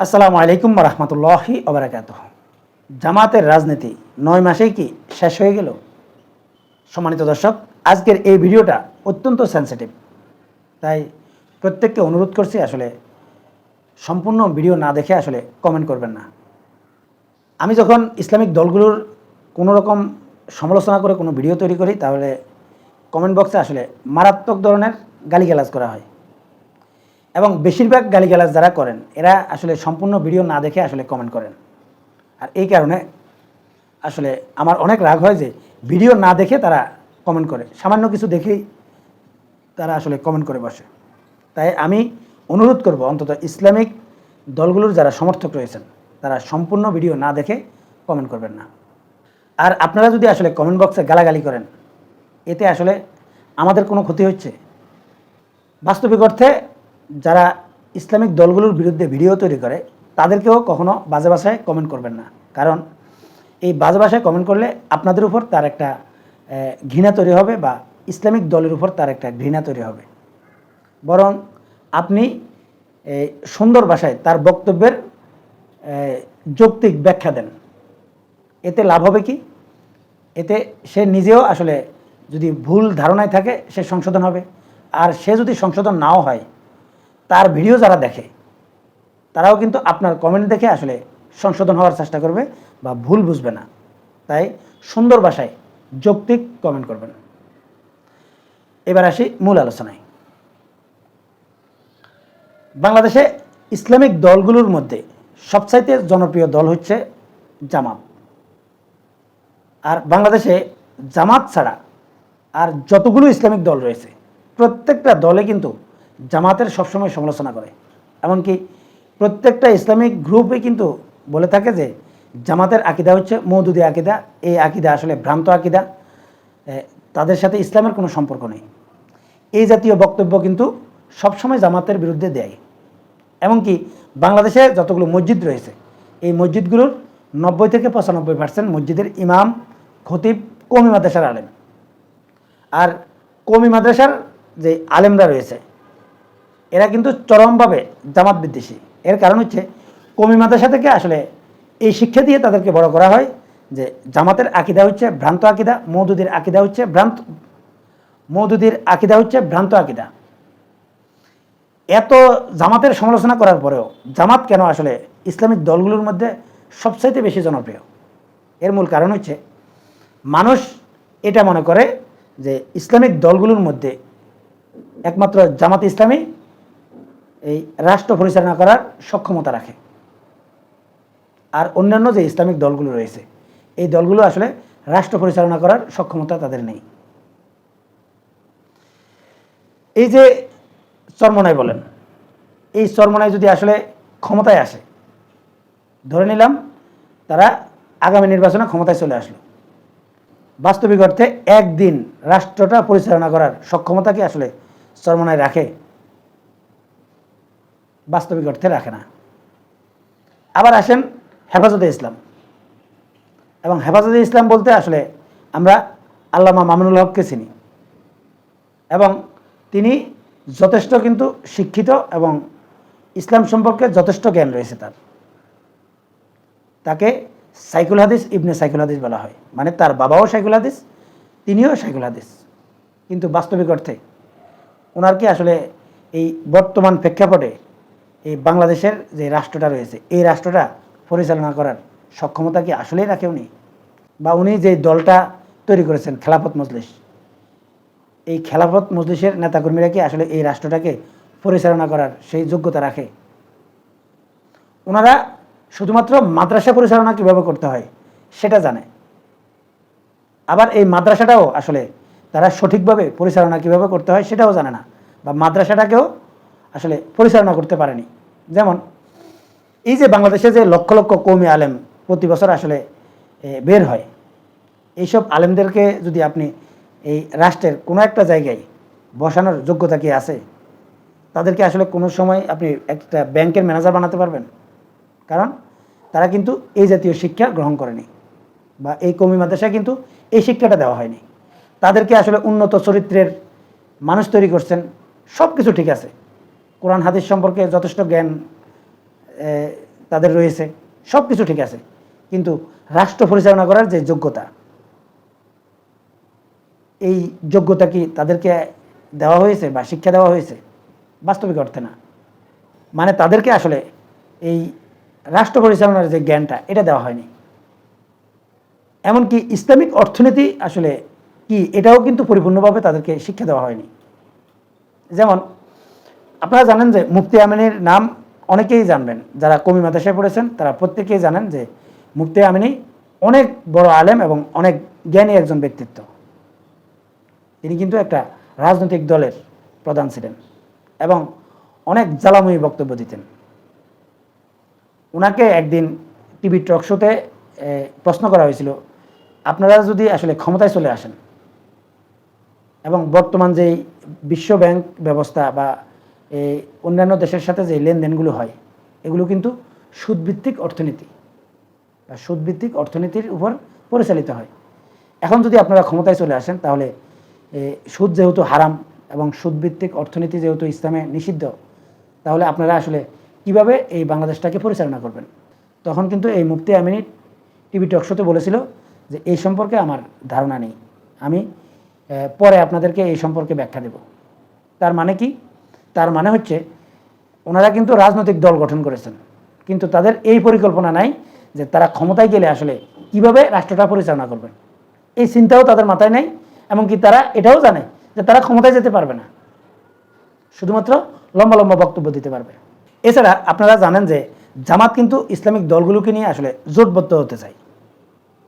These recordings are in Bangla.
আসসালামু আলাইকুম রহমতুল্লাহি ওবরাকাত জামাতের রাজনীতি নয় মাসেই কি শেষ হয়ে গেল? সম্মানিত দর্শক, আজকের এই ভিডিওটা অত্যন্ত সেন্সিটিভ তাই প্রত্যেককে অনুরোধ করছি আসলে সম্পূর্ণ ভিডিও না দেখে আসলে কমেন্ট করবেন না। আমি যখন ইসলামিক দলগুলোর কোনো রকম সমালোচনা করে কোনো ভিডিও তৈরি করি, তাহলে কমেন্ট বক্সে আসলে মারাত্মক ধরনের গালিগালাজ করা হয়। এবং বেশিরভাগ গালিগালাজ যারা করেন, এরা আসলে সম্পূর্ণ ভিডিও না দেখে আসলে কমেন্ট করেন। আর এই কারণে আসলে আমার অনেক রাগ হয় যে ভিডিও না দেখে তারা কমেন্ট করে। সামান্য কিছু দেখেই তারা আসলে কমেন্ট করে বসে। তাই আমি অনুরোধ করব অন্তত ইসলামিক দলগুলোর যারা সমর্থক রয়েছেন, তারা সম্পূর্ণ ভিডিও না দেখে কমেন্ট করবেন না। আর আপনারা যদি আসলে কমেন্ট বক্সে গালাগালি করেন, এতে আসলে আমাদের কোনো ক্ষতি হচ্ছে। বাস্তবিক অর্থে যারা ইসলামিক দলগুলোর বিরুদ্ধে ভিডিও তৈরি করে, তাদেরকেও কখনো বাজে ভাষায় কমেন্ট করবেন না। কারণ এই বাজে ভাষায় কমেন্ট করলে আপনাদের উপর তার একটা ঘৃণা তৈরি হবে বা ইসলামিক দলের উপর তার একটা ঘৃণা তৈরি হবে। বরং আপনি সুন্দর ভাষায় তার বক্তব্যের যৌক্তিক ব্যাখ্যা দেন। এতে লাভ হবে কি? এতে সে নিজেও আসলে যদি ভুল ধারণায় থাকে, সে সংশোধন হবে। আর সে যদি সংশোধন নাও হয় তার ভিডিও যারা দেখে, তারাও কিন্তু আপনার কমেন্ট দেখে আসলে সংশোধন হওয়ার চেষ্টা করবে বা ভুল বুঝবে না। তাই সুন্দর ভাষায় যৌক্তিক কমেন্ট করবেন। এবার আসি মূল আলোচনায়। বাংলাদেশে ইসলামিক দলগুলোর মধ্যে সবচাইতে জনপ্রিয় দল হচ্ছে জামাত। আর বাংলাদেশে জামাত ছাড়া আর যতগুলো ইসলামিক দল রয়েছে, প্রত্যেকটা দলে কিন্তু জামাতের সবসময় সমালোচনা করে। এমনকি প্রত্যেকটা ইসলামিক গ্রুপে কিন্তু বলে থাকে যে জামাতের আকিদা হচ্ছে মৌদুদি আকিদা। এই আকিদা আসলে ভ্রান্ত আকিদা। তাদের সাথে ইসলামের কোনো সম্পর্ক নেই। এই জাতীয় বক্তব্য কিন্তু সবসময় জামাতের বিরুদ্ধে দেয়। এমনকি বাংলাদেশে যতগুলো মসজিদ রয়েছে, এই মসজিদগুলোর নব্বই থেকে পঁচানব্বই পার্সেন্ট মসজিদের ইমাম, খতিব কমি মাদ্রাসার আলেম। আর কমি মাদ্রাসার যে আলেমরা রয়েছে এরা কিন্তু চরমভাবে জামাত বিদ্বেষী। এর কারণ হচ্ছে কমি মাদ্রাসা থেকে আসলে এই শিক্ষা দিয়ে তাদেরকে বড় করা হয় যে জামাতের আকিদা হচ্ছে ভ্রান্ত আকিদা মৌদুদির আকিদা হচ্ছে ভ্রান্ত মৌদুদির আকিদা হচ্ছে ভ্রান্ত আকিদা। এত জামাতের সমালোচনা করার পরেও জামাত কেন আসলে ইসলামিক দলগুলোর মধ্যে সবচাইতে বেশি জনপ্রিয়? এর মূল কারণ হচ্ছে মানুষ এটা মনে করে যে ইসলামিক দলগুলোর মধ্যে একমাত্র জামাত ইসলামী এই রাষ্ট্র পরিচালনা করার সক্ষমতা রাখে। আর অন্যান্য যে ইসলামিক দলগুলো রয়েছে, এই দলগুলো আসলে রাষ্ট্র পরিচালনা করার সক্ষমতা তাদের নেই। এই যে চরমনাই বলেন, এই চরমনাই যদি আসলে ক্ষমতায় আসে, ধরে নিলাম তারা আগামী নির্বাচনে ক্ষমতায় চলে আসলো। বাস্তবিক অর্থে একদিন রাষ্ট্রটা পরিচালনা করার সক্ষমতা কি আসলে চরমনায় রাখে। বাস্তবিক অর্থে রাখে না। আবার আসেন হেফাজতে ইসলাম। এবং হেফাজতে ইসলাম বলতে আসলে আমরা আল্লামা মামুনুল হককে চিনি। এবং তিনি যথেষ্ট কিন্তু শিক্ষিত এবং ইসলাম সম্পর্কে যথেষ্ট জ্ঞান রয়েছে তার। তাকে সাইকুল হাদিস ইবনে সাইকুল হাদিস বলা হয়। মানে তার বাবাও সাইকুল হাদিস, তিনিও সাইকুল হাদিস। কিন্তু বাস্তবিক অর্থে ওনার কি আসলে এই বর্তমান প্রেক্ষাপটে এই বাংলাদেশের যে রাষ্ট্রটা রয়েছে, এই রাষ্ট্রটা পরিচালনা করার সক্ষমতা কি আসলেই রাখে উনি? বা উনি যে দলটা তৈরি করেছেন, খেলাফত মজলিস, এই খেলাফত মজলিসের নেতাকর্মীরা কি আসলে এই রাষ্ট্রটাকে পরিচালনা করার সেই যোগ্যতা রাখে? ওনারা শুধুমাত্র মাদ্রাসা পরিচালনা কীভাবে করতে হয়, সেটা জানে। আবার এই মাদ্রাসাটাও আসলে তারা সঠিকভাবে পরিচালনা কীভাবে করতে হয়, সেটাও জানে না, বা মাদ্রাসাটাকেও আসলে পরিচালনা করতে পারেনি। যেমন, এই যে বাংলাদেশে যে লক্ষ লক্ষ কৌমি আলেম প্রতি বছর আসলে বের হয়, এইসব আলেমদেরকে যদি আপনি এই রাষ্ট্রের কোনো একটা জায়গায় বসানোর যোগ্যতা কি আছে, তাদেরকে আসলে কোনো সময় আপনি একটা ব্যাংকের ম্যানেজার বানাতে পারবেন। কারণ, তারা কিন্তু এই জাতীয় শিক্ষা গ্রহণ করেনি বা এই কমি মাদ্রাসায় কিন্তু এই শিক্ষাটা দেওয়া হয়নি। তাদেরকে আসলে উন্নত চরিত্রের মানুষ তৈরি করছেন সব কিছু ঠিক আছে। কোরআন, হাদিস সম্পর্কে যথেষ্ট জ্ঞান তাদের রয়েছে। সব কিছু ঠিক আছে। কিন্তু রাষ্ট্র পরিচালনা করার যে যোগ্যতা, এই যোগ্যতা কি তাদেরকে দেওয়া হয়েছে বা শিক্ষা দেওয়া হয়েছে? বাস্তবিক অর্থে না। মানে তাদেরকে আসলে এই রাষ্ট্র পরিচালনার যে জ্ঞানটা, এটা দেওয়া হয়নি। এমনকি ইসলামিক অর্থনীতি আসলে কি, এটাও কিন্তু পরিপূর্ণভাবে তাদেরকে শিক্ষা দেওয়া হয়নি। যেমন আপনারা জানেন যে মুফতি আমিনীর নাম অনেকেই জানবেন। যারা কমি মাদ্রাসায় পড়েছেন, তারা প্রত্যেকেই জানেন যে মুফতি আমিনী অনেক বড় আলেম এবং অনেক জ্ঞানী একজন ব্যক্তিত্ব। তিনি কিন্তু একটা রাজনৈতিক দলের প্রধান ছিলেন এবং অনেক জ্বালাময়ী বক্তব্য দিতেন। ওনাকে একদিন টিভি টক শোতে প্রশ্ন করা হয়েছিল, আপনারা যদি আসলে ক্ষমতায় চলে আসেন এবং বর্তমান যেই বিশ্ব ব্যাংক ব্যবস্থা বা অন্যান্য দেশের সাথে যে লেনদেনগুলো হয়, এগুলো কিন্তু সুদভিত্তিক অর্থনীতি। বা সুদভিত্তিক অর্থনীতির উপর পরিচালিত হয়। এখন যদি আপনারা ক্ষমতায় চলে আসেন, তাহলে সুদ যেহেতু হারাম এবং সুদভিত্তিক অর্থনীতি যেহেতু ইসলামে নিষিদ্ধ, তাহলে আপনারা আসলে কীভাবে এই বাংলাদেশটাকে পরিচালনা করবেন? তখন কিন্তু এই মুফতি আমিনী টিভি টকশোতে বলেছিল যে, এই সম্পর্কে আমার ধারণা নেই। আমি পরে আপনাদেরকে এই সম্পর্কে ব্যাখ্যা দেব। তার মানে কি? তার মানে হচ্ছে ওনারা কিন্তু রাজনৈতিক দল গঠন করেছেন। কিন্তু তাদের এই পরিকল্পনা নাই যে তারা ক্ষমতায় গেলে আসলে কীভাবে রাষ্ট্রটা পরিচালনা করবেন এই চিন্তাও তাদের মাথায় নেই, এমনকি তারা এটাও জানে যে তারা ক্ষমতায় যেতে পারবে না। শুধুমাত্র লম্বা লম্বা বক্তব্য দিতে পারবে। এছাড়া আপনারা জানেন যে জামাত কিন্তু ইসলামিক দলগুলোকে নিয়ে আসলে জোটবদ্ধ হতে চায়।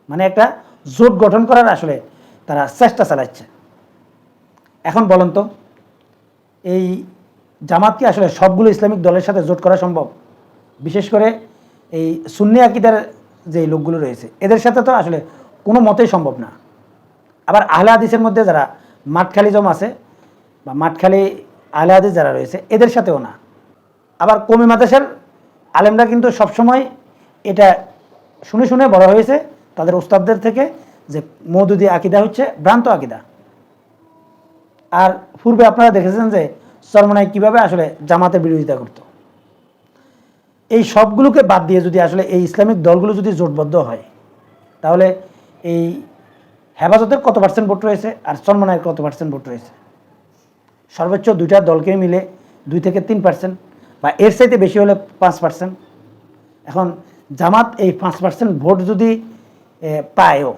মানে একটা জোট গঠন করার আসলে তারা চেষ্টা চালাচ্ছে। এখন বলেন তো, এই জামাত কি আসলে সবগুলো ইসলামিক দলের সাথে জোট করা সম্ভব? বিশেষ করে এই সুন্নি আকিদার যে লোকগুলো রয়েছে, এদের সাথে তো আসলে কোনো মতেই সম্ভব না। আবার আহলে হাদিসের মধ্যে যারা মাঠখালি জম আছে বা মাঠখালি আহলে হাদিস যারা রয়েছে, এদের সাথেও না। আবার কমি মাদেশের আলেমরা কিন্তু সবসময় এটা শুনে শুনে বড় হয়েছে, তাদের উস্তাদদের থেকে যে মৌদুদি আকিদা হচ্ছে ভ্রান্ত আকিদা। আর পূর্বে আপনারা দেখেছেন যে চরমনায় কীভাবে আসলে জামাতের বিরোধিতা করত? এই সবগুলোকে বাদ দিয়ে যদি আসলে এই ইসলামিক দলগুলো যদি জোটবদ্ধ হয়, তাহলে এই হেফাজতের কত পার্সেন্ট ভোট রয়েছে আর চরমনায়ের কত পার্সেন্ট ভোট রয়েছে? সর্বোচ্চ দুইটা দলকে মিলে দুই থেকে তিন পার্সেন্ট বা এর চাইতে বেশি হলে পাঁচ পার্সেন্ট এখন জামাত এই পাঁচ পার্সেন্ট ভোট যদি পায়ও,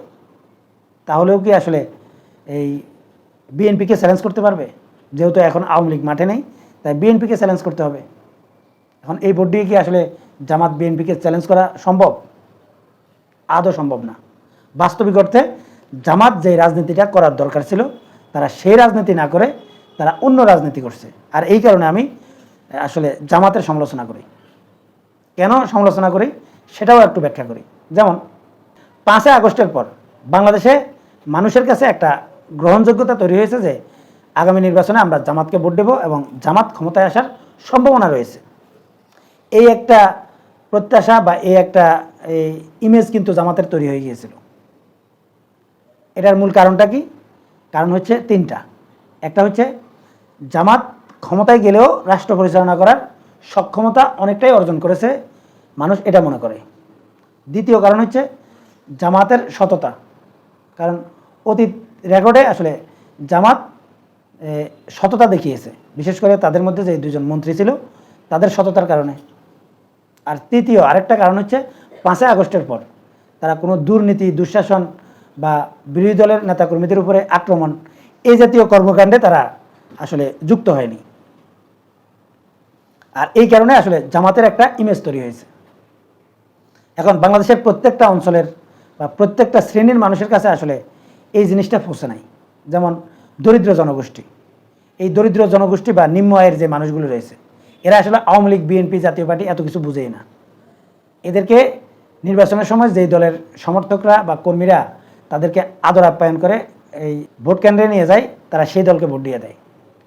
তাহলেও কি আসলে এই বিএনপিকে চ্যালেঞ্জ করতে পারবে? যেহেতু এখন আওয়ামী লীগ মাঠে নেই, তাই বিএনপিকে চ্যালেঞ্জ করতে হবে। এখন এই ভোট দিয়ে কি আসলে জামাত বিএনপিকে চ্যালেঞ্জ করা সম্ভব? আদৌ সম্ভব না। বাস্তবিক অর্থে জামাত যে রাজনীতিটা করার দরকার ছিল, তারা সেই রাজনীতি না করে তারা অন্য রাজনীতি করছে। আর এই কারণে আমি আসলে জামাতের সমালোচনা করি। কেন সমালোচনা করি? সেটাও একটু ব্যাখ্যা করি। যেমন, পাঁচই আগস্টের পর বাংলাদেশে মানুষের কাছে একটা গ্রহণযোগ্যতা তৈরি হয়েছে যে আগামী নির্বাচনে আমরা জামাতকে ভোট দেব এবং জামাত ক্ষমতায় আসার সম্ভাবনা রয়েছে। এই একটা প্রত্যাশা বা এই একটা, এই ইমেজ কিন্তু জামাতের তৈরি হয়ে গিয়েছিল। এটার মূল কারণটা কি? কারণ হচ্ছে তিনটা। একটা হচ্ছে জামাত ক্ষমতায় গেলেও রাষ্ট্র পরিচালনা করার সক্ষমতা অনেকটাই অর্জন করেছে, মানুষ এটা মনে করে। দ্বিতীয় কারণ হচ্ছে জামাতের সততা। কারণ অতীত রেকর্ডে আসলে জামাত সততা দেখিয়েছে। বিশেষ করে তাদের মধ্যে যে দুজন মন্ত্রী ছিল, তাদের সততার কারণে। আর তৃতীয়, আরেকটা কারণ হচ্ছে পাঁচই আগস্টের পর তারা কোনো দুর্নীতি, দুঃশাসন বা বিরোধী দলের নেতাকর্মীদের উপরে আক্রমণ এই জাতীয় কর্মকাণ্ডে তারা আসলে যুক্ত হয়নি। আর এই কারণে আসলে জামাতের একটা ইমেজ তৈরি হয়েছে। এখন বাংলাদেশের প্রত্যেকটা অঞ্চলের বা প্রত্যেকটা শ্রেণির মানুষের কাছে আসলে এই জিনিসটা পৌঁছে নাই। যেমন দরিদ্র জনগোষ্ঠী। এই দরিদ্র জনগোষ্ঠী বা নিম্ন আয়ের যে মানুষগুলো রয়েছে, এরা আসলে আওয়ামী লীগ, বিএনপি জাতীয় পার্টি এত কিছু বুঝেই না। এদেরকে নির্বাচনের সময় যেই দলের সমর্থকরা বা কর্মীরা তাদেরকে আদর আপ্যায়ন করে এই ভোট কেন্দ্রে নিয়ে যায়, তারা সেই দলকে ভোট দিয়ে দেয়।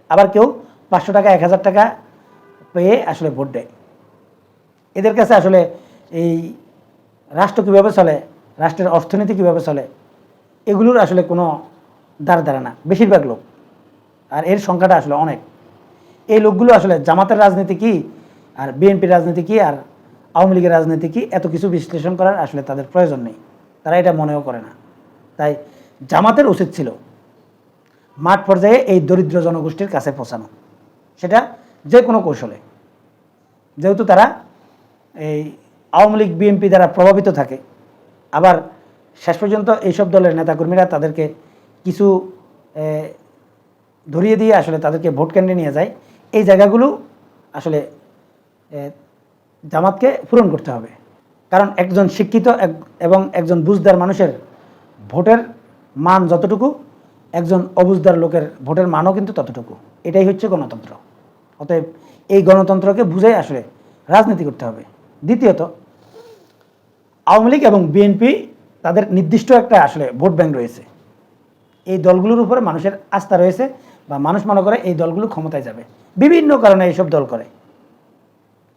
আবার কেউ পাঁচশো টাকা, এক হাজার টাকা পেয়ে আসলে ভোট দেয়। এদের কাছে আসলে এই রাষ্ট্র কীভাবে চলে, রাষ্ট্রের অর্থনীতি কীভাবে চলে, এগুলোর আসলে কোনো দ্বার দ্বারা না, বেশিরভাগ লোক। আর এর সংখ্যাটা আসলে অনেক। এই লোকগুলো আসলে জামাতের রাজনীতি কি, আর বিএনপির রাজনীতি কি, আর আওয়ামী লীগের রাজনীতি কি, এত কিছু বিশ্লেষণ করার আসলে তাদের প্রয়োজন নেই। তারা এটা মনেও করে না। তাই জামাতের উচিত ছিল মাঠ পর্যায়ে এই দরিদ্র জনগোষ্ঠীর কাছে পৌঁছানো। সেটা যে কোনো কৌশলে। যেহেতু তারা এই আওয়ামী লীগ, বিএনপি দ্বারা প্রভাবিত থাকে, আবার শেষ পর্যন্ত এইসব দলের নেতাকর্মীরা তাদেরকে কিছু ধরিয়ে দিয়ে আসলে তাদেরকে ভোট কেন্দ্রে নিয়ে যায়। এই জায়গাগুলো আসলে জামাতকে পূরণ করতে হবে। কারণ একজন শিক্ষিত এবং একজন বুঝদার মানুষের ভোটের মান যতটুকু, একজন অবুঝদার লোকের ভোটের মানও কিন্তু ততটুকু। এটাই হচ্ছে গণতন্ত্র। অতএব এই গণতন্ত্রকে বুঝেই আসলে রাজনীতি করতে হবে। দ্বিতীয়ত, আওয়ামী লীগ এবং বিএনপি তাদের নির্দিষ্ট একটা আসলে ভোট ব্যাংক রয়েছে। এই দলগুলোর উপরে মানুষের আস্থা রয়েছে বা মানুষ মনে করে এই দলগুলো ক্ষমতায় যাবে। বিভিন্ন কারণে এইসব দল করে।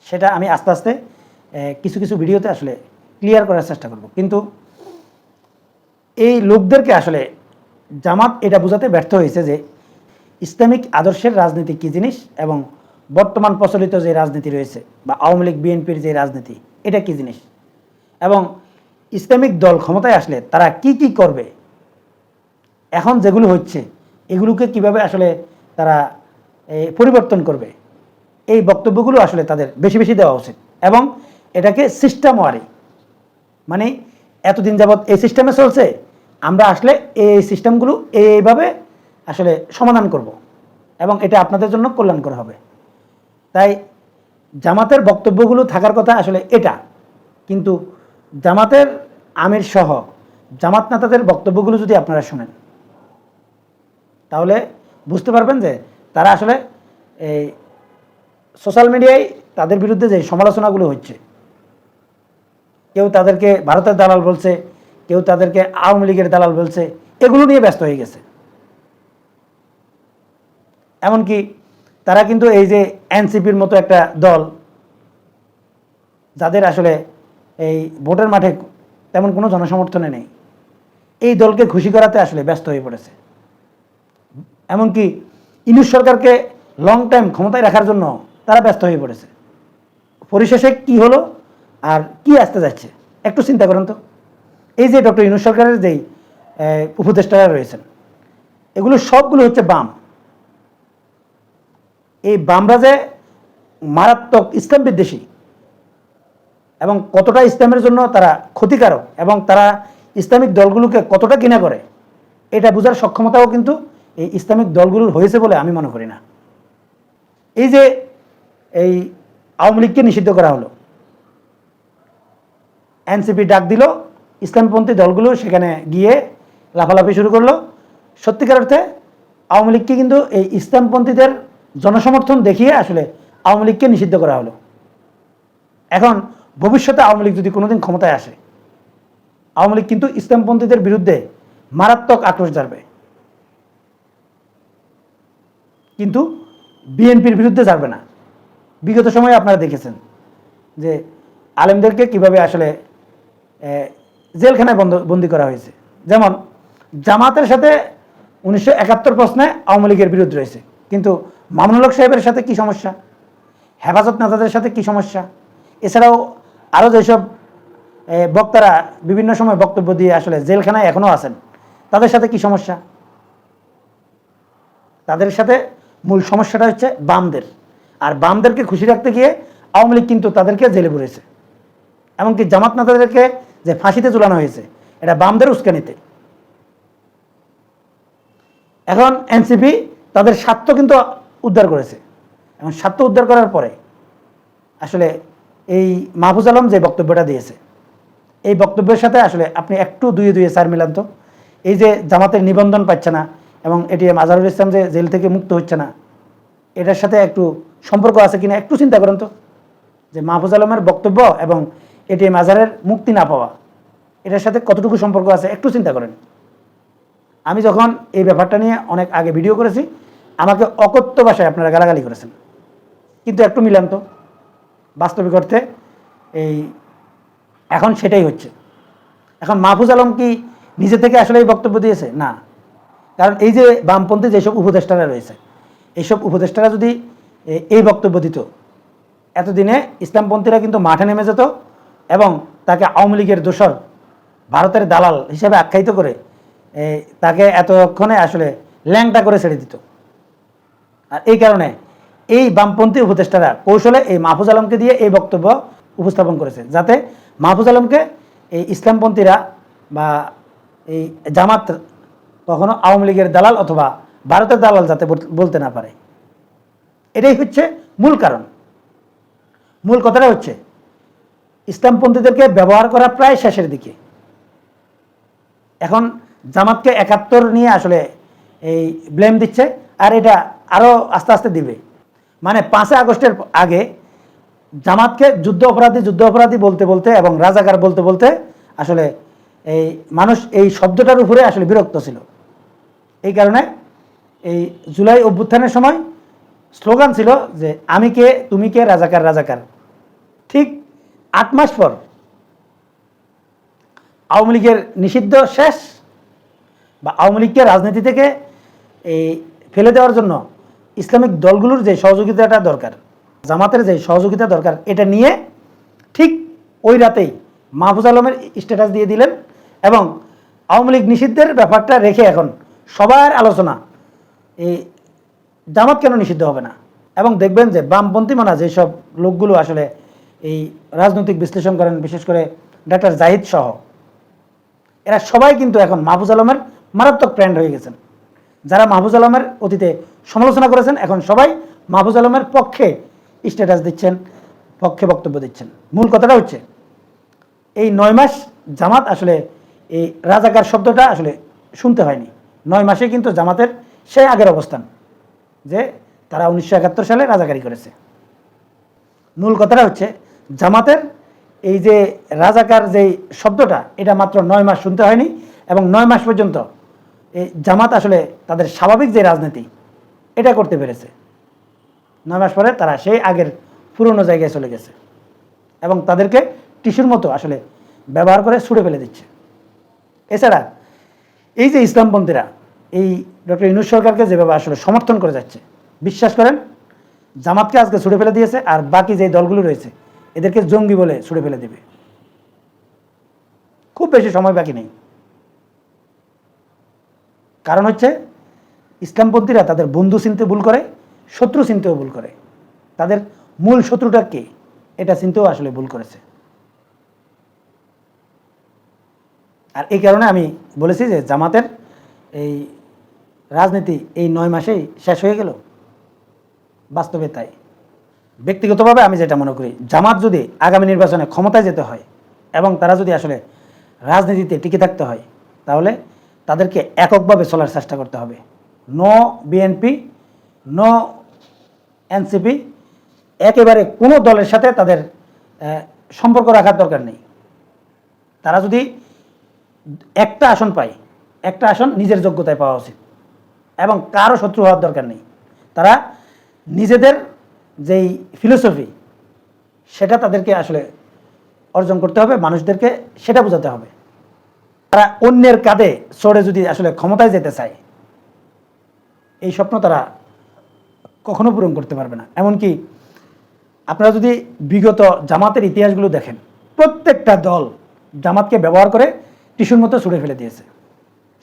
সেটা আমি আস্তে আস্তে কিছু কিছু ভিডিওতে আসলে ক্লিয়ার করার চেষ্টা করব। কিন্তু এই লোকদেরকে আসলে জামাত এটা বোঝাতে ব্যর্থ হয়েছে যে ইসলামিক আদর্শের রাজনীতি কী জিনিস এবং বর্তমান প্রচলিত যে রাজনীতি রয়েছে বা আওয়ামী লীগ, বিএনপির যে রাজনীতি, এটা কী জিনিস? এবং ইসলামিক দল ক্ষমতায় আসলে তারা কি কি করবে? এখন যেগুলো হচ্ছে, এগুলোকে কীভাবে আসলে তারা পরিবর্তন করবে? এই বক্তব্যগুলো আসলে তাদের বেশি বেশি দেওয়া উচিত। এবং এটাকে সিস্টেমওয়ারি মানে এতদিন যাবৎ এই সিস্টেমে চলছে, আমরা আসলে এই সিস্টেমগুলো এইভাবে আসলে সমাধান করব। এবং এটা আপনাদের জন্য কল্যাণকর হবে। তাই জামাতের বক্তব্যগুলো থাকার কথা আসলে এটা। কিন্তু জামাতের আমির সহ জামাত নেতাদের বক্তব্যগুলো যদি আপনারা শুনেন তাহলে বুঝতে পারবেন যে তারা আসলে এই সোশ্যাল মিডিয়ায় তাদের বিরুদ্ধে যে সমালোচনাগুলো হচ্ছে। কেউ তাদেরকে ভারতের দালাল বলছে, কেউ তাদেরকে আওয়ামী লীগের দালাল বলছে, এগুলো নিয়ে ব্যস্ত হয়ে গেছে। এমনকি তারা কিন্তু এই যে এনসিপির মতো একটা দল, যাদের আসলে এই ভোটের মাঠে তেমন কোনো জনসমর্থনে নেই, এই দলকে খুশি করাতে আসলে ব্যস্ত হয়ে পড়েছে। এমনকি ইনুস সরকারকে লং টাইম ক্ষমতায় রাখার জন্য তারা ব্যস্ত হয়ে পড়েছে। পরিশেষে কি হলো আর কি আসতে যাচ্ছে, একটু চিন্তা করেন তো। এই যে ডক্টর ইনুস সরকারের যেই উপদেষ্টারা রয়েছেন, এগুলো সবগুলো হচ্ছে বাম। এই বামরা যে মারাত্মক ইসলাম বিদ্বেষী এবং কতটা ইসলামের জন্য তারা ক্ষতিকারক এবং তারা ইসলামিক দলগুলোকে কতটা ঘৃণা করে, এটা বোঝার সক্ষমতাও কিন্তু এই ইসলামিক দলগুলোর হয়েছে বলে আমি মনে করি না। এই যে এই আওয়ামী লীগকে নিষিদ্ধ করা হলো, এনসিপি ডাক দিল, ইসলামপন্থী দলগুলো সেখানে গিয়ে লাফালাফি শুরু করল। সত্যিকার অর্থে আওয়ামী লীগকে কিন্তু এই ইসলামপন্থীদের জনসমর্থন দেখিয়ে আসলে আওয়ামী লীগকে নিষিদ্ধ করা হলো। এখন ভবিষ্যতে আওয়ামী লীগ যদি কোনোদিন ক্ষমতায় আসে, আওয়ামী লীগ কিন্তু ইসলামপন্থীদের বিরুদ্ধে মারাত্মক আক্রোশ জারবে কিন্তু বিএনপির বিরুদ্ধে যাবে না। বিগত সময়ে আপনারা দেখেছেন যে আলেমদেরকে কীভাবে আসলে জেলখানায় বন্ধ, বন্দি করা হয়েছে। যেমন জামাতের সাথে উনিশশো একাত্তর প্রশ্নে আওয়ামী লীগের বিরোধ রয়েছে। কিন্তু মামুনুল হক সাহেবের সাথে কি সমস্যা? হেফাজত নেতাদের সাথে কি সমস্যা? এছাড়াও আরও যেসব বক্তারা বিভিন্ন সময় বক্তব্য দিয়ে আসলে জেলখানায় এখনও আছেন, তাদের সাথে কি সমস্যা? তাদের সাথে মূল সমস্যাটা হচ্ছে বামদের। আর বামদেরকে খুশি রাখতে গিয়ে আওয়ামী লীগ কিন্তু তাদেরকে জেলে পড়েছে। এমনকি জামাত নেতাদেরকে যে ফাঁসিতে ঝুলানো হয়েছে, এটা বামদের উস্কানিতে এখন এনসিপি তাদের স্বার্থ কিন্তু উদ্ধার করেছে। এবং স্বার্থ উদ্ধার করার পরে আসলে এই মাহফুজ আলম যে বক্তব্যটা দিয়েছে, এই বক্তব্যের সাথে আসলে আপনি একটু দুয়ে দুয়ে চার মিলান তো। এই যে জামাতের নিবন্ধন পাচ্ছে না এবং এটিএম আজহারুল ইসলাম যে জেল থেকে মুক্ত হচ্ছে না, এটার সাথে একটু সম্পর্ক আছে কিনা একটু চিন্তা করেন তো। যে মাহফুজ আলমের বক্তব্য এবং এটিএম আজহারের মুক্তি না পাওয়া, এটার সাথে কতটুকু সম্পর্ক আছে একটু চিন্তা করেন। আমি যখন এই ব্যাপারটা নিয়ে অনেক আগে ভিডিও করেছি, আমাকে অকথ্য ভাষায় আপনারা গালাগালি করেছেন। কিন্তু একটু মিলান তো, বাস্তবিক অর্থে এই এখন সেটাই হচ্ছে। এখন মাহফুজ আলম কি নিজে থেকে আসলে এই বক্তব্য দিয়েছে? না। কারণ এই যে বামপন্থী যেসব উপদেষ্টারা রয়েছে এইসব উপদেষ্টারা যদি এই বক্তব্য দিত, এতদিনে ইসলামপন্থীরা কিন্তু মাঠে নেমে যেত এবং তাকে আওয়ামী লীগের দোষর ভারতের দালাল হিসেবে আখ্যায়িত করে তাকে এতক্ষণে আসলে ল্যাংটা করে ছেড়ে দিত। আর এই কারণে এই বামপন্থী উপদেষ্টারা কৌশলে এই মাহফুজ আলমকে দিয়ে এই বক্তব্য উপস্থাপন করেছে, যাতে মাহফুজ আলমকে এই ইসলামপন্থীরা বা এই জামাত কখনো আওয়ামী লীগের দালাল অথবা ভারতের দালাল যাতে বলতে না পারে। এটাই হচ্ছে মূল কারণ। মূল কথাটা হচ্ছে, ইসলামপন্থীদেরকে ব্যবহার করা প্রায় শেষের দিকে। এখন জামাতকে একাত্তর নিয়ে আসলে এই ব্লেম দিচ্ছে, আর এটা আরও আস্তে আস্তে দিবে। মানে পাঁচই আগস্টের আগে জামাতকে যুদ্ধ অপরাধী যুদ্ধ অপরাধী বলতে বলতে এবং রাজাকার বলতে বলতে আসলে এই মানুষ এই শব্দটার উপরে আসলে বিরক্ত ছিল। এই কারণে এই জুলাই অভ্যুত্থানের সময় স্লোগান ছিল যে আমি কে, তুমি কে, রাজাকার রাজাকার। ঠিক আট মাস পর আওয়ামী লীগের নিষিদ্ধ শেষ বা আওয়ামী লীগকে রাজনীতি থেকে এই ফেলে দেওয়ার জন্য ইসলামিক দলগুলোর যে সহযোগিতাটা দরকার, জামাতের যে সহযোগিতা দরকার, এটা নিয়ে ঠিক ওই রাতেই মাহফুজ আলমের স্ট্যাটাস দিয়ে দিলেন এবং আওয়ামী লীগ নিষিদ্ধের ব্যাপারটা রেখে এখন সবার আলোচনা এই জামাত কেন নিষিদ্ধ হবে না? এবং দেখবেন যে বামপন্থী মানা যেসব লোকগুলো আসলে এই রাজনৈতিক বিশ্লেষণ করেন, বিশেষ করে ডাক্তার জাহিদ সহ, এরা সবাই কিন্তু এখন মাহফুজ আলমের মারাত্মক ফ্রেন্ড হয়ে গেছেন। যারা মাহফুজ আলমের অতীতে সমালোচনা করেছেন, এখন সবাই মাহফুজ আলমের পক্ষে স্ট্যাটাস দিচ্ছেন, পক্ষে বক্তব্য দিচ্ছেন। মূল কথাটা হচ্ছে, এই নয় মাস জামাত আসলে এই রাজাকার শব্দটা আসলে শুনতে হয়নি। নয় মাসে কিন্তু জামাতের সেই আগের অবস্থান, যে তারা উনিশশো একাত্তর সালে রাজাকারি করেছে। মূল কথাটা হচ্ছে, জামাতের এই যে রাজাকার যেই শব্দটা, এটা মাত্র নয় মাস শুনতে হয়নি এবং নয় মাস পর্যন্ত এই জামাত আসলে তাদের স্বাভাবিক যে রাজনীতি, এটা করতে পেরেছে। নয় মাস পরে তারা সেই আগের পুরনো জায়গায় চলে গেছে এবং তাদেরকে টিস্যুর মতো আসলে ব্যবহার করে ছুড়ে ফেলে দিচ্ছে। এছাড়া এই যে ইসলামপন্থীরা এই ডক্টর ইনুস সরকারকে যেভাবে আসলে সমর্থন করে যাচ্ছে, বিশ্বাস করেন, জামাতকে আজকে ছুড়ে ফেলে দিয়েছে আর বাকি যে দলগুলো রয়েছে, এদেরকে জঙ্গি বলে ছুড়ে ফেলে দেবে। খুব বেশি সময় বাকি নেই। কারণ হচ্ছে, ইসলামপন্থীরা তাদের বন্ধু চিনতে ভুল করে, শত্রু চিনতেও ভুল করে। তাদের মূল শত্রুটা কে, এটা চিনতেও আসলে ভুল করেছে। আর এই কারণে আমি বলেছি যে জামাতের এই রাজনীতি এই নয় মাসেই শেষ হয়ে গেল? বাস্তবে তাই। ব্যক্তিগতভাবে আমি যেটা মনে করি, জামাত যদি আগামী নির্বাচনে ক্ষমতায় যেতে হয় এবং তারা যদি আসলে রাজনীতিতে টিকে থাকতে হয়, তাহলে তাদেরকে এককভাবে চলার চেষ্টা করতে হবে। নো বিএনপি, নো এনসিপি, একেবারে কোনো দলের সাথে তাদের সম্পর্ক রাখার দরকার নেই। তারা যদি একটা আসন পায়, একটা আসন নিজের যোগ্যতায় পাওয়া উচিত। এবং কারও শত্রু হওয়ার দরকার নেই। তারা নিজেদের যেই ফিলোসফি সেটা তাদেরকে আসলে অর্জন করতে হবে, মানুষদেরকে সেটা বোঝাতে হবে। তারা অন্যের কাঁধে চড়ে যদি আসলে ক্ষমতায় যেতে চায়, এই স্বপ্ন তারা কখনো পূরণ করতে পারবে না। এমনকি আপনারা যদি বিগত জামাতের ইতিহাসগুলো দেখেন, প্রত্যেকটা দল জামাতকে ব্যবহার করে টিস্যুর মতো ছুড়ে ফেলে দিয়েছে।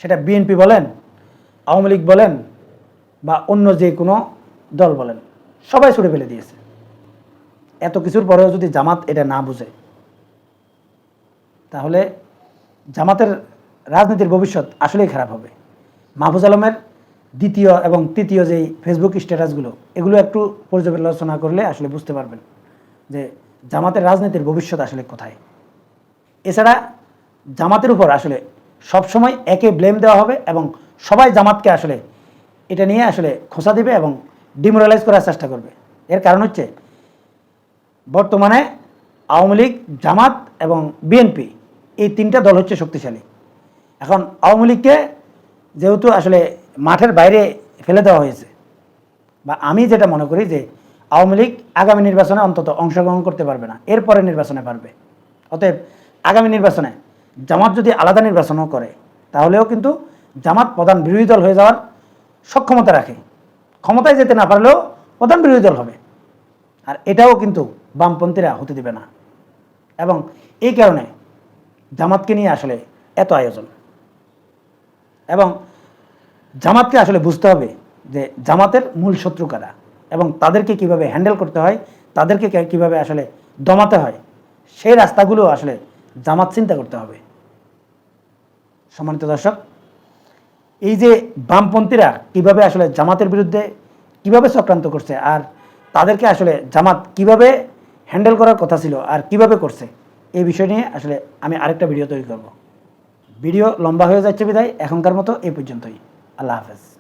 সেটা বিএনপি বলেন আওয়ামী লীগ বলেন বা অন্য যে কোনো দল বলেন, সবাই ছুড়ে ফেলে দিয়েছে। এত কিছুর পরেও যদি জামাত এটা না বুঝে, তাহলে জামাতের রাজনীতির ভবিষ্যৎ আসলেই খারাপ হবে। মাহফুজ আলমের দ্বিতীয় এবং তৃতীয় যেই ফেসবুক স্ট্যাটাসগুলো, এগুলো একটু পর্যালোচনা করলে আসলে বুঝতে পারবেন যে জামাতের রাজনীতির ভবিষ্যৎ আসলে কোথায়। এছাড়া জামাতের উপর আসলে সবসময় একে ব্লেম দেওয়া হবে এবং সবাই জামাতকে আসলে এটা নিয়ে আসলে খোঁচা দিবে এবং ডিমোরালাইজ করার চেষ্টা করবে। এর কারণ হচ্ছে বর্তমানে আওয়ামী লীগ, জামাত এবং বিএনপি এই তিনটা দল হচ্ছে শক্তিশালী। এখন আওয়ামী লীগকে যেহেতু আসলে মাঠের বাইরে ফেলে দেওয়া হয়েছে, বা আমি যেটা মনে করি যে আওয়ামী লীগ আগামী নির্বাচনে অন্তত অংশগ্রহণ করতে পারবে না, এরপরে নির্বাচনে পারবে। অতএব আগামী নির্বাচনে জামাত যদি আলাদা নির্বাচনও করে, তাহলেও কিন্তু জামাত প্রধান বিরোধী দল হয়ে যাওয়ার সক্ষমতা রাখে। ক্ষমতায় যেতে না পারলেও প্রধান বিরোধী দল হবে। আর এটাও কিন্তু বামপন্থীরা হতে দিবে না। এবং এই কারণে জামাতকে নিয়ে আসলে এত আয়োজন। এবং জামাতকে আসলে বুঝতে হবে যে জামাতের মূল শত্রু কারা এবং তাদেরকে কীভাবে হ্যান্ডেল করতে হয়, তাদেরকে কীভাবে আসলে দমাতে হয়, সেই রাস্তাগুলো আসলে জামাত চিন্তা করতে হবে। সম্মানিত দর্শক এই যে বামপন্থীরা কীভাবে আসলে জামাতের বিরুদ্ধে কীভাবে চক্রান্ত করছে আর তাদেরকে আসলে জামাত কীভাবে হ্যান্ডেল করার কথা ছিল আর কীভাবে করছে, এই বিষয় নিয়ে আসলে আমি আরেকটা ভিডিও তৈরি করব। ভিডিও লম্বা হয়ে যাচ্ছে বিদায়, এখনকার মতো এই পর্যন্তই। আল্লাহ হাফেজ।